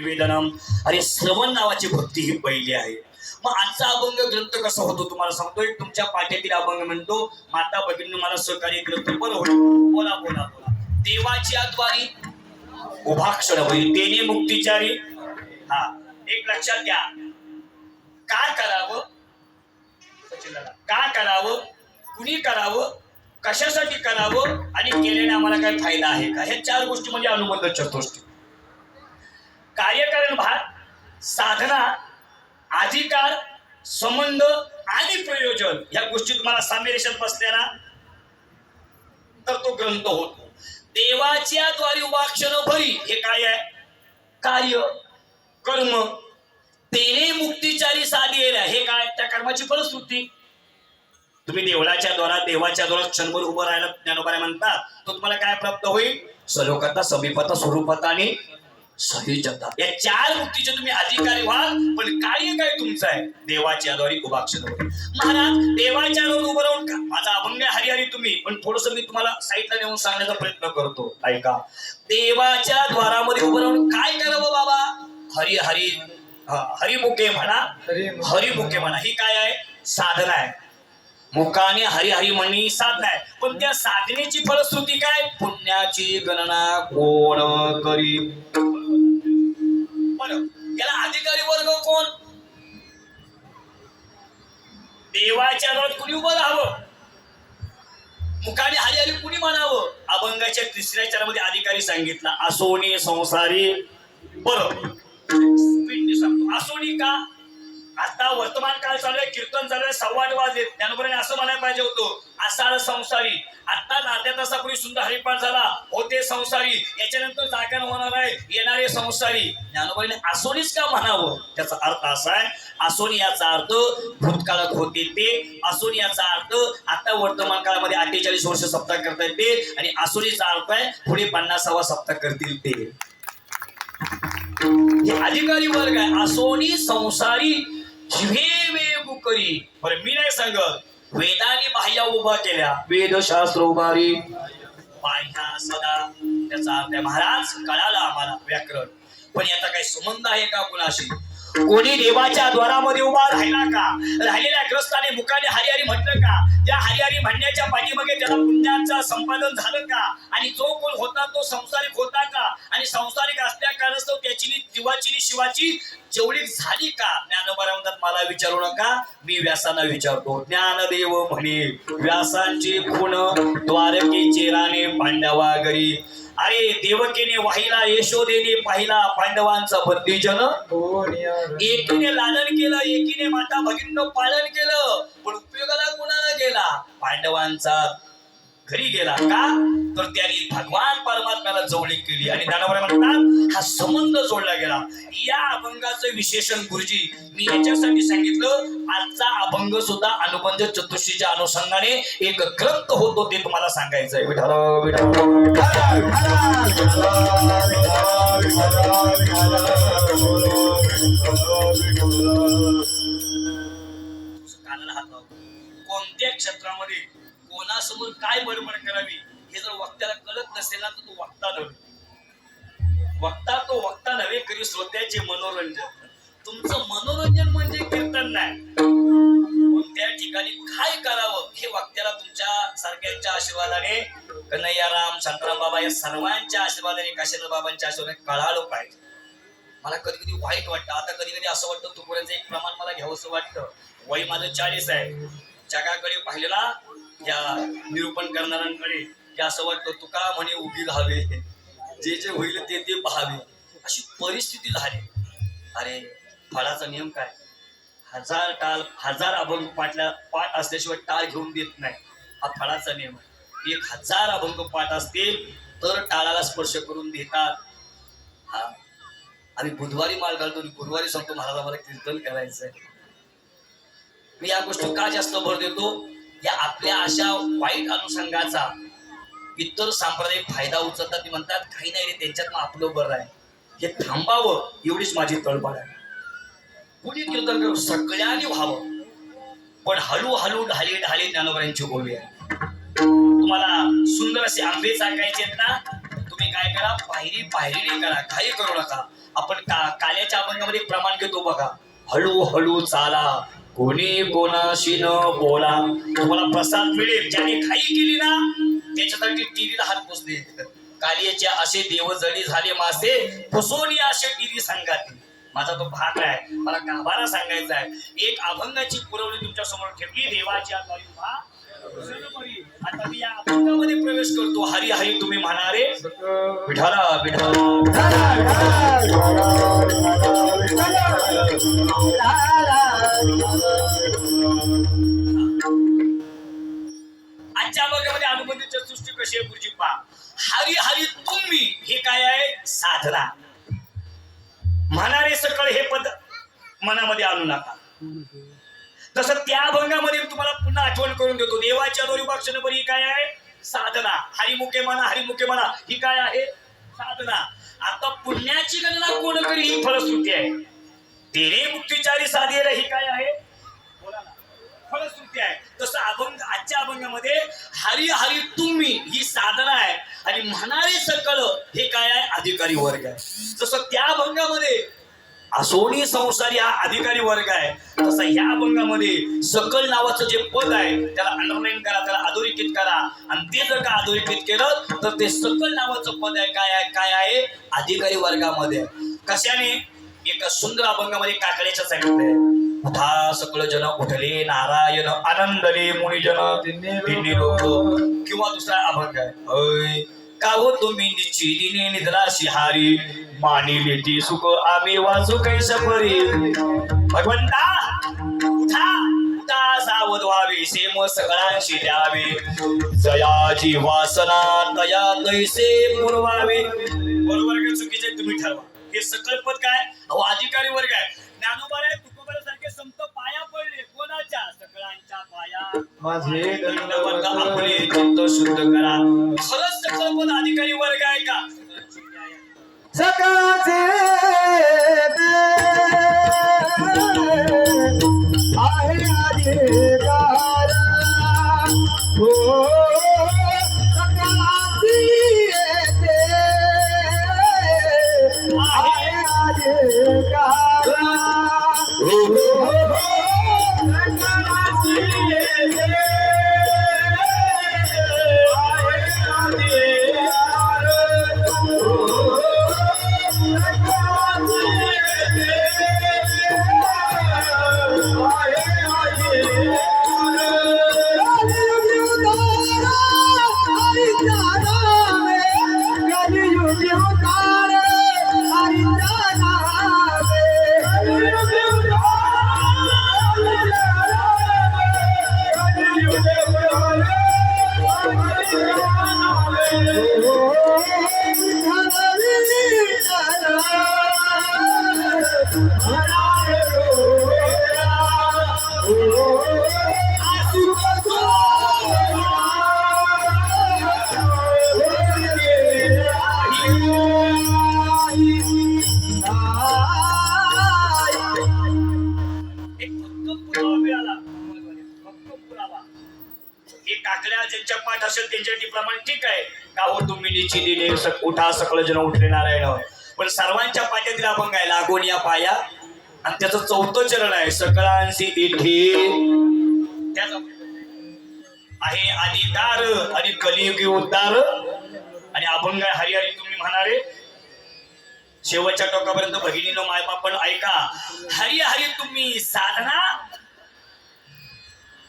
निवेदनम. अरे श्रवण नावाची भक्ती ही पहिली आहे. मग आजचा अभंग ग्रंथ कसा होतो तुम्हाला सांगतोय? तुमच्या पाठ्यातील अभंग म्हणतो माता भगिनी मला सहकार्य ग्रंथ बरं होईल. बोला बोला बोला. देवाची आद्वारी उभा क्षण होईल. तेने मुक्तिचारी हा एक लक्षात घ्या. काय करावं? काय करावं? कुणी करावं? कशासाठी करावं? आणि केल्याने आम्हाला काय फायदा आहे का? ह्या चार गोष्टी म्हणजे अनुबंध चतुष्टी. कार्यकारण भाग साधना अधिकार संबंध आणि प्रयोजन या गोष्टी तुम्हाला साम्य बसल्या ना तर तो ग्रंथ होतो. देवाच्या द्वारे उपाक्षण भरी हे काय आहे? कार्य कर्म तेने मुक्तिचारी साधी हे काय? त्या कर्माची फलश्रुती. तुम्ही देवळाच्या द्वारात देवाच्या द्वारात क्षणभर उभं राहायला ज्ञानोबाने म्हणतात तो तुम्हाला काय प्राप्त होईल? सलोकता समीपता स्वरूपता आणि सहिजता या चार मुक्तीचे तुम्ही अधिकारी व्हाल पण कार्य काय तुमचं आहे? देवाच्या द्वारे उभाक्षण महाराज देवाच्या द्वारे उभं राहून का? माझा अभंग आहे हरिहरी तुम्ही पण थोडस मी तुम्हाला साईडला नेऊन सांगण्याचा प्रयत्न करतो. ऐका. देवाच्या द्वारामध्ये उभं राहून काय करावं बाबा? हरी हरी हा, हरिमुखे म्हणा. हरिमुखे. म्हणा. ही काय आहे? साधना आहे. मुखाने हरी हरी म्हणणी साधना आहे. पण त्या साधनेची फलश्रुती काय? पुण्याची गणना कोण करी याला अधिकारी वर्ग कोण? देवाच्या घरात कुणी उभं राहावं? मुखाने हरी हरी कुणी म्हणावं अभंगाच्या तिसऱ्या चरामध्ये अधिकारी सांगितला असोनी संसारी. बरं सांगतो असोनी का आता वर्तमान काळ चालू आहे कीर्तन चालू आहे संवाद वाजले. त्यानुसार असं म्हणायला पाहिजे होतं असा संसारी. आता नात्या तासापूर्वी सुंदर हरिपाठ झाला होते संसारी. याच्यानंतर जागरण होणार आहे येणारे संसारी. ज्ञानोबाईने आसोनीच का म्हणावं? त्याचा अर्थ असा आहे असोनी याचा अर्थ भूतकाळात होते ते. असोनी याचा अर्थ आता वर्तमान काळामध्ये अठ्ठेचाळीस वर्ष सप्ताह करता येते आणि असोनीचा अर्थ आहे पुढे पन्नासावा सप्ताह करतील ते. हे अधिकारी वर्ग आहे असोनी संसारी जिव्हे वेगू करी. बरं मी नाही सांगत. वेदाने बाह्या उभा केल्या. वेदशास्त्र उभारी. बाह्या सदा. त्याचा अर्थ महाराज कळाला आम्हाला. व्याकरण. पण याचा काही संबंध आहे का कुणाशी? कोणी देवाच्या द्वारामध्ये उभा राहिला का? राहिलेल्या ग्रस्ताने मुखाने हरिहरी म्हटलं का? त्या हरिहरी म्हणण्याच्या पाठीमागे त्याला पुण्याचं संपादन झालं का? आणि जो कोण होता तो संसारिक होता का? आणि संसारिक असल्या कारणास्तव त्याची जीवाची शिवाची जेवढी झाली का ज्ञानोबा म्हणतात मला विचारू नका. मी व्यासांना विचारतो ज्ञानदेव म्हणे व्यासांची खूण द्वारकेचे राणे पांडवा घरी. अरे देवकीने वाहिला यशोदेने पाहिला पांडवांचा बंदीजन. एकीने लालन केलं एकीने माता भगिनीनं पालन केलं पण उपयोगाला कोणाला गेला? पांडवांचा घरी गेला का तर त्यांनी भगवान परमात्म्याला जवळीक केली आणि दानावर म्हणतात हा संबंध जोडला गेला या अभंगाचं विशेषण गुरुजी मी याच्यासाठी सांगितलं आजचा अभंग सुद्धा अनुबंध चतुर्थीच्या अनुषंगाने एक ग्रंथ होतो ते तुम्हाला सांगायचं आहे कानाला हात कोणत्या क्षेत्रामध्ये मनासमोर काय बडबड करावी हे जर वक्त्याला कळत नसेल ना तर तो वक्ता नव्हे. वक्ता तो वक्ता नव्हे करी स्वतःचे मनोरंजन. तुमचं मनोरंजन म्हणजे कीर्तन नाही. कोणत्या ठिकाणी काय करावं हे वक्त्याला तुमच्या सारख्यांच्या आशीर्वादाने कन्हैयाराम शांताराम बाबा या सर्वांच्या आशीर्वादाने काशीनाथ बाबांच्या आशीर्वादाने कळालं पाहिजे. मला कधी कधी वाईट वाटतं. आता कधी कधी असं वाटतं तुकोड्यांचं एक प्रमाण मला घ्यावंसं वाटतं. वय माझं चाळीस आहे. जगाकडे पाहिलेला या निरूपण करणाऱ्यांकडे की असं वाटतं तुका म्हणे उभी राहावे? जे जे होईल ते ते पाहावे. अशी परिस्थिती झाली. अरे फळाचा नियम काय? हजार टाल हजार अभंग पाटल्या पाठ असल्याशिवाय टाळ घेऊन देत नाही. हा फळाचा नियम आहे. एक हजार अभंग पाठ असतील तर टाळाला स्पर्श करून देतात. हा? आम्ही बुधवारी माल घालतो आणि गुरुवारी सांगतो महाराज आम्हाला कीर्तन करायचंय. मी या गोष्टी का जास्त भर देतो? या आपल्या अशा वाईट अनुषंगाचा इतर सांप्रदायिक फायदा उचलतात ते म्हणतात काही नाही रे त्यांच्यात आपलं बरं आहे हे थांबावं एवढीच माझी तळपड आहे. कुणी कीर्तन करू सगळ्यांनी व्हावं. पण हळूहळू ढाली ढाली ज्ञानोबरांची गोवी आहे. तुम्हाला सुंदर असे आंबे चाकायचे आहेत ना तुम्ही काय करा पायरी पायरीने करा काही करू नका. आपण का काल्याच्या अभंगामध्ये प्रमाण घेतो बघा. हळू हळू चाला कोणी कोणाशी न बोला तुम्हाला प्रसाद मिळेल. ज्याने घाई केली ना त्याच्यासाठी टीव्हीला हात पोचले कालियाचे असे देवजळी झाले मासे फसवणी असे टीव्ही सांगाते माझा तो भाग आहे. मला गाभारा सांगायचा आहे. एक अभंगाची पुरवणी तुमच्यासमोर ठेवली देवाची आता मी या अभंगामध्ये प्रवेश करतो. हरी हरी तुम्ही म्हणारे. विठाला विठाला आजच्या भागामध्ये अनुबंधीच्या सृष्टी कशी आहे गुरुजी पा हरी हरी तुम्ही हे काय आहे? साधना. म्हणारे सकळ हे पद मनामध्ये आणू नका. तसं त्या भंगामध्ये तुम्हाला पुन्हा आठवण करून देतो. देवाच्या दोरी बरी ही काय आहे? साधना. हरिमुखे म्हणा हरिमुखे म्हणा ही काय आहे? साधना. आता पुण्याची गणना कोण करी ही फलश्रुती आहे? तेरे मुक्तीचारी साधेला ही काय आहे? बोला फलश्रुती आहे. तसं अभंग आजच्या अभंगामध्ये हरी हरी तुम्ही ही साधना आहे. आणि म्हणारे सकळ हे काय आहे? अधिकारी वर्ग आहे. जसं त्या अभंगामध्ये असोणी संसारी हा अधिकारी वर्ग आहे. तसं ह्या अभंगामध्ये सकल नावाचं जे पद आहे त्याला अंडरलाईन करा त्याला अधोरेखित करा. आणि ते जर का अधोरेखित केलं तर ते सकल नावाचं पद आहे काय आहे? काय आहे? अधिकारी वर्गामध्ये. कशाने? एका सुंदर अभंगामध्ये काकड्याच्या सांगितलंय उठा सकळ जन उठले नारायण आनंदले मुनिजन तिन्ही लोक किंवा दुसरा अभंग आहे. का हो तुम्ही निश्चितीने निधला शिहारी? मानिले ती सुख आम्ही वाचू कैस परी भगवंता उठा उठा सावध व्हावे सेम सगळ्यांशी द्यावे. जयाची वासना तया तैसे पुरवावे? बरोबर का चुकीचे तुम्ही ठरवा. हे सकल पद काय? अहो अधिकारी वर्ग आहे. ज्ञानोबाळे तुकोबाऱ्यासारखे संत पाया पडले. कोणाच्या? सकळांच्या पाया. माझे आपले चित्त शुद्ध करा. खरंच सकल पद अधिकारी वर्ग आहे का? सकाळचे येते ज्यांच्या पाठ असेल त्यांच्यासाठी प्रमाण ठीक आहे. का हो तुम्ही निची दिले? सक- उठा सकळ जण उठले नारायण. पण सर्वांच्या पाठ्यातील अभंग आहे लागून या पाया. आणि त्याचं चौथं चरण आहे सकळांशी इथे आहे आधी दार आणि कलियुगी उद्दार आणि अभंग आहे हरिहरी तुम्ही म्हणाले. शेवटच्या टोकापर्यंत भगिनीनं मायबाप ऐका. हरी हरी तुम्ही साधना?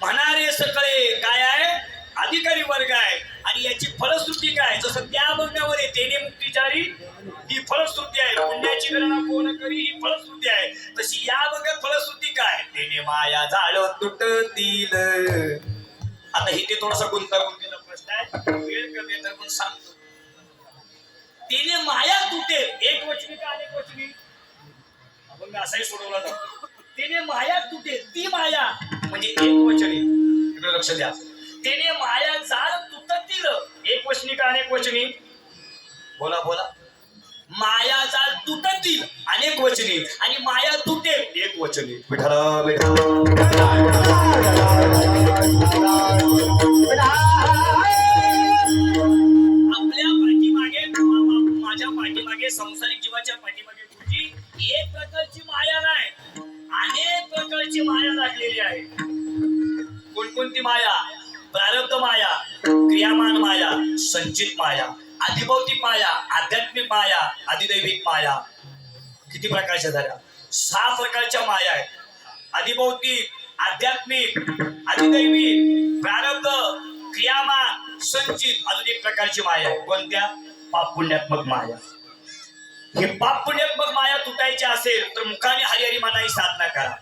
म्हणारे सकळे काय आहे? अधिकारी वर्ग आहे आणि याची फलश्रुती काय? जसं त्या अभंगामध्ये तेने मुक्तीचारी ही फलश्रुती आहे. पुण्याची गणना कोण करी ही फलश्रुती आहे. तशी या अभंगात फलश्रुती काय? तेने माया झाड तुटतील. आता इथे थोडासा गुंतागुंतीचा प्रश्न आहे. वेळ कमी तर पण सांगतो. तिने माया तुटेल. एक वचनी का अनेक वचनी? अभंग असाही सोडवला जातो तिने माया तुटेल. ती माया म्हणजे एक वचनी. इकडे लक्ष द्या. त्याने माया जाळ जाल दिलं एक वचनी का अनेक वचनी? बोला बोला. माया जाळ जाल तुटतील अनेक वचनी. आणि माया तुटेल एक वचनी. विठाला आपल्या पाठीमागे माझ्या पाठीमागे संसारिक जीवाच्या पाठीमागे तुझी एक प्रकारची माया नाही. अनेक प्रकारची माया लागलेली आहे. कोणकोणती माया? प्रारब्ध माया क्रियामान माया संचित माया अधिभौतिक माया आध्यात्मिक माया अधिदैविक माया. किती प्रकारच्या झाल्या सहा प्रकारच्या माया आहेत. अधिभौतिक आध्यात्मिक अधिदैविक प्रारब्ध क्रियामान संचित अजून एक प्रकारची माया आहे. कोणत्या? पाप पुण्यात्मक माया. हे पाप पुण्यात्मक माया तुटायची असेल तर मुखाने हरिहरी मनाई साधना करा.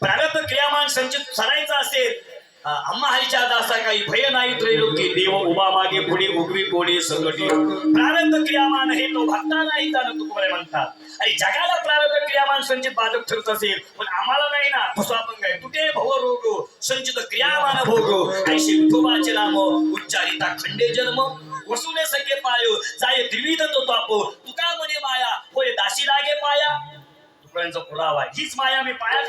प्रारब्ध क्रियामान संचित सरायचा असेल अम्मा आईच्या दासा काही भय नाही त्रैलोकी देव उभा मागे पुढे उगवी कोणी संकटी प्रारब्ध क्रियामान हे तो भक्ता नाही जाणं तुकोबरे म्हणतात आणि जगाला प्रारब्ध क्रियामान संचित बाधक ठरत असेल पण आम्हाला नाही ना फसवा आपण तुटे भव रोग संचित क्रियामान भोग ऐशी विठोबाचे नाम उच्चारिता खंडे जन्म वसुने सखे पायो जाय त्रिविध तो तापो तुका म्हणे माया होय दाशी लागे पाया तुकड्यांचा पुरावा हीच माया मी पाया